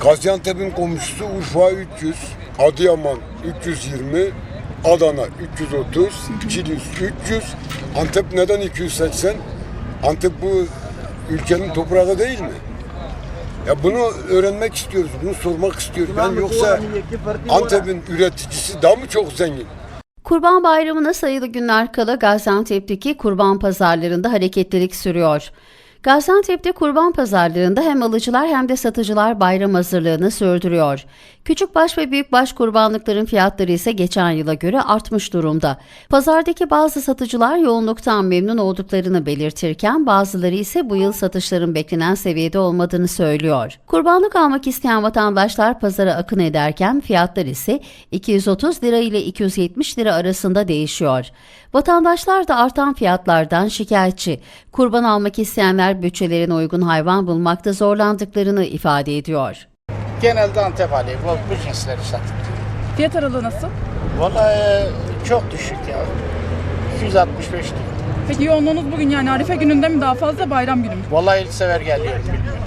Gaziantep'in komşusu Urfa 300, Adıyaman 320, Adana 330, Kilis 300, Antep neden 280? Antep bu ülkenin toprağı değil mi? Ya bunu öğrenmek istiyoruz, bunu sormak istiyoruz. Ben yoksa Antep'in üreticisi daha mı çok zengin? Kurban Bayramı'na sayılı günler kala Gaziantep'teki kurban pazarlarında hareketlilik sürüyor. Gaziantep'te kurban pazarlarında hem alıcılar hem de satıcılar bayram hazırlığını sürdürüyor. Küçükbaş ve büyükbaş kurbanlıkların fiyatları ise geçen yıla göre artmış durumda. Pazardaki bazı satıcılar yoğunluktan memnun olduklarını belirtirken bazıları ise bu yıl satışların beklenen seviyede olmadığını söylüyor. Kurbanlık almak isteyen vatandaşlar pazara akın ederken fiyatlar ise 230 lira ile 270 lira arasında değişiyor. Vatandaşlar da artan fiyatlardan şikayetçi. Kurban almak isteyenler bütçelerine uygun hayvan bulmakta zorlandıklarını ifade ediyor. Genelde Antep Ali, bu, bu cinsleri sattık. Fiyat aralığı nasıl? Vallahi çok düşük ya. 265 lira. Peki yoğunluğunuz bugün yani Arife gününde mi daha fazla bayram günü mü? Vallahi ilk sefer geliyorum bilmiyorum.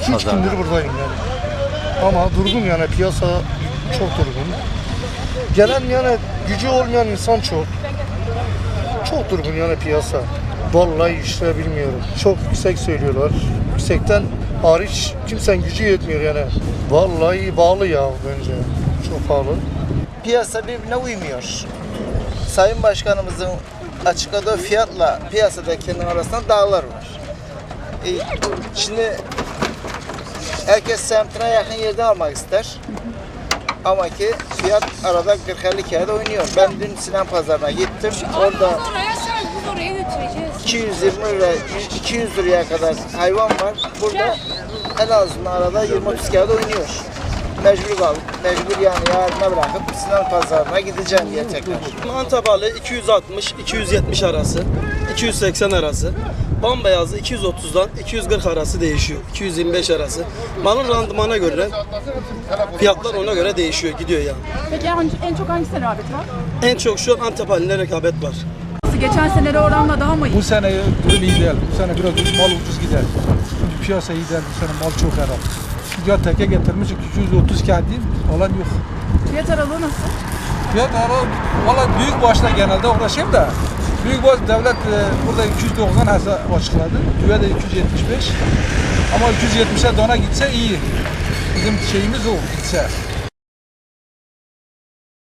Hiç gündür buradayım yani. Ama durgun yani piyasa çok durgun. Gelen yani gücü olmayan insan çok. Çok durgun yani piyasa. Vallahi işte bilmiyorum. Çok yüksek söylüyorlar. Yüksekten hariç kimsenin gücü yetmiyor yani. Vallahi bağlı ya bence. Çok pahalı. piyasa birbirine uymuyor. Sayın Başkanımızın açıkladığı fiyatla piyasadakinin arasında dağlar var. E, şimdi herkes semtine yakın yerden almak ister. Ama ki fiyat arada 40-50 kere oynuyor. Ben dün Sinan Pazarı'na gittim. Orada Biz oraya götüreceğiz. 220 lira, 200 liraya kadar hayvan var. Burada en azından arada 20-30 kere de oynuyor. Mecbur kaldık. Mecbur yani yarına bırakıp Sinan Pazarı'na gideceğim diye tekrar. Antep halı 260-270 arası, 280 arası. Bambeyazı 230'dan 240 arası değişiyor. 225 arası. Malın randımana göre fiyatlar ona göre değişiyor, gidiyor yani. Peki en, en çok hangisine rağbet var? En çok şu an Antep haline rekabet var. Geçen senelere oranla daha mı iyi? Bu sene öyle iyi değil. Bu sene biraz mal ucuz gider. Çünkü piyasa iyi değil. Bu sene mal çok herhalde. Ya teke getirmiş 230 kendi olan yok. Fiyat aralığı nasıl? Fiyat ara valla büyük başta genelde uğraşayım da büyük baş devlet e, burada 290 hesa açıkladı. Düve de 275. Ama 270'e dona gitse iyi. Bizim şeyimiz o gitse.